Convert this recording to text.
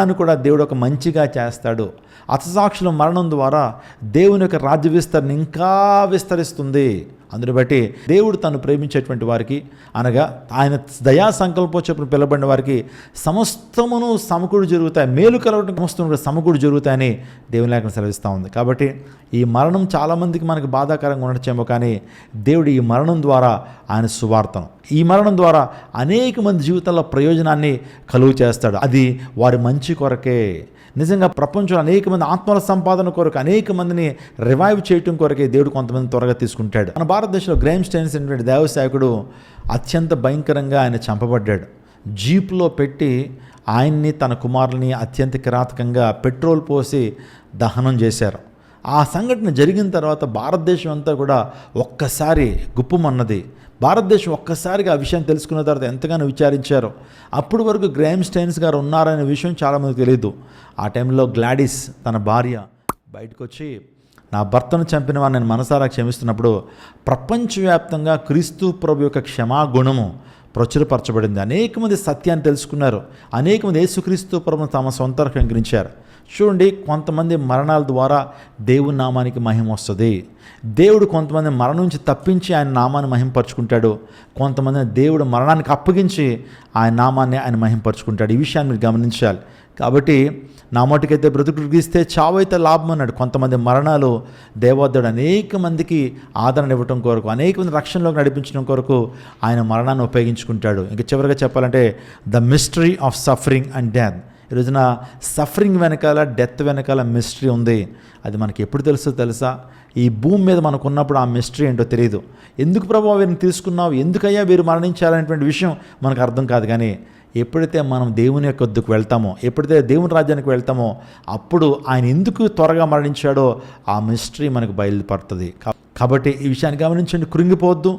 మరణాన్ని కూడా దేవుడు ఒక మంచిగా చేస్తాడు. అతసాక్షుల మరణం ద్వారా దేవుని యొక్క రాజ్య విస్తరణ ఇంకా విస్తరిస్తుంది. అందుని బట్టి దేవుడు తను ప్రేమించేటువంటి వారికి అనగా ఆయన దయా సంకల్పం చెప్పిన పిలబడిన వారికి సమస్తమును సమకూడు జరుగుతాయి. మేలు కలవటం సమస్తము కూడా సమకూడు జరుగుతాయని దేవుని లేఖను సెలవిస్తూ ఉంది. కాబట్టి ఈ మరణం చాలామందికి మనకు బాధాకరంగా ఉండొచ్చేమో కానీ దేవుడు ఈ మరణం ద్వారా ఆయన సువార్తను ఈ మరణం ద్వారా అనేక మంది జీవితాల్లో ప్రయోజనాన్ని కలుగు చేస్తాడు. అది వారి మంచి కొరకే. నిజంగా ప్రపంచంలో అనేక మంది ఆత్మల సంపాదన కొరకు అనేక మందిని రివైవ్ చేయటం కొరకే దేవుడు కొంతమంది త్వరగా తీసుకుంటాడు. మన భారతదేశంలో గ్రైమ్ స్టైన్స్ అనేటువంటి దేవసేవకుడు అత్యంత భయంకరంగా ఆయన చంపబడ్డాడు. జీప్లో పెట్టి ఆయన్ని తన కుమారుని అత్యంత కిరాతకంగా పెట్రోల్ పోసి దహనం చేశారు. ఆ సంఘటన జరిగిన తర్వాత భారతదేశం అంతా కూడా ఒక్కసారి గుప్పమన్నది. భారతదేశం ఒక్కసారిగా ఆ విషయం తెలుసుకున్న తర్వాత ఎంతగానో విచారించారో. అప్పటి వరకు గ్రామ్ స్టైన్స్ గారు ఉన్నారనే విషయం చాలామందికి తెలియదు ఆ టైంలో గ్లాడిస్ తన భార్య బయటకు వచ్చి నా భర్తను చంపిన వారిని నేను మనసారా క్షమిస్తున్నప్పుడు ప్రపంచవ్యాప్తంగా క్రీస్తు ప్రభు యొక్క క్షమాగుణము ప్రచురపరచబడింది. అనేక మంది సత్యాన్ని తెలుసుకున్నారు. అనేక మంది యేసుక్రీస్తు ప్రభును తమ సొంత అంగీకరించారు చూడండి కొంతమంది మరణాల ద్వారా దేవుని నామానికి మహిమ వస్తుంది. దేవుడు కొంతమంది మరణం నుంచి తప్పించి ఆయన నామాన్ని మహింపరుచుకుంటాడు. కొంతమంది దేవుడు మరణానికి అప్పగించి ఆయన నామాన్ని ఆయన మహింపరుచుకుంటాడు. ఈ విషయాన్ని మీరు గమనించాలి. కాబట్టి నా మటుకైతే బ్రతుకు గీస్తే చావైతే లాభం అన్నాడు. కొంతమంది మరణాలు దేవోద్ధుడు అనేక మందికి ఆదరణ ఇవ్వటం కొరకు అనేక మంది రక్షణలోకి నడిపించడం కొరకు ఆయన మరణాన్ని ఉపయోగించుకుంటాడు. ఇంకా చివరిగా చెప్పాలంటే the mystery of suffering and death ఈ రోజున సఫరింగ్ వెనకాల డెత్ వెనకాల మిస్టరీ ఉంది. అది మనకి ఎప్పుడు తెలుసో తెలుసా? ఈ భూమి మీద మనకు ఉన్నప్పుడు ఆ మిస్టరీ ఏంటో తెలియదు ఎందుకు ప్రభావ వీరిని తీసుకున్నావు? ఎందుకయ్యా వీరు మరణించాలనేటువంటి విషయం మనకు అర్థం కాదు. కానీ ఎప్పుడైతే మనం దేవుని యొక్క వద్దకు వెళ్తామో ఎప్పుడైతే దేవుని రాజ్యానికి వెళ్తామో అప్పుడు ఆయన ఎందుకు త్వరగా మరణించాడో ఆ మిస్టరీ మనకు బయలుపడుతుంది కాబట్టి ఈ విషయాన్ని గమనించండి. కృంగిపోవద్దు.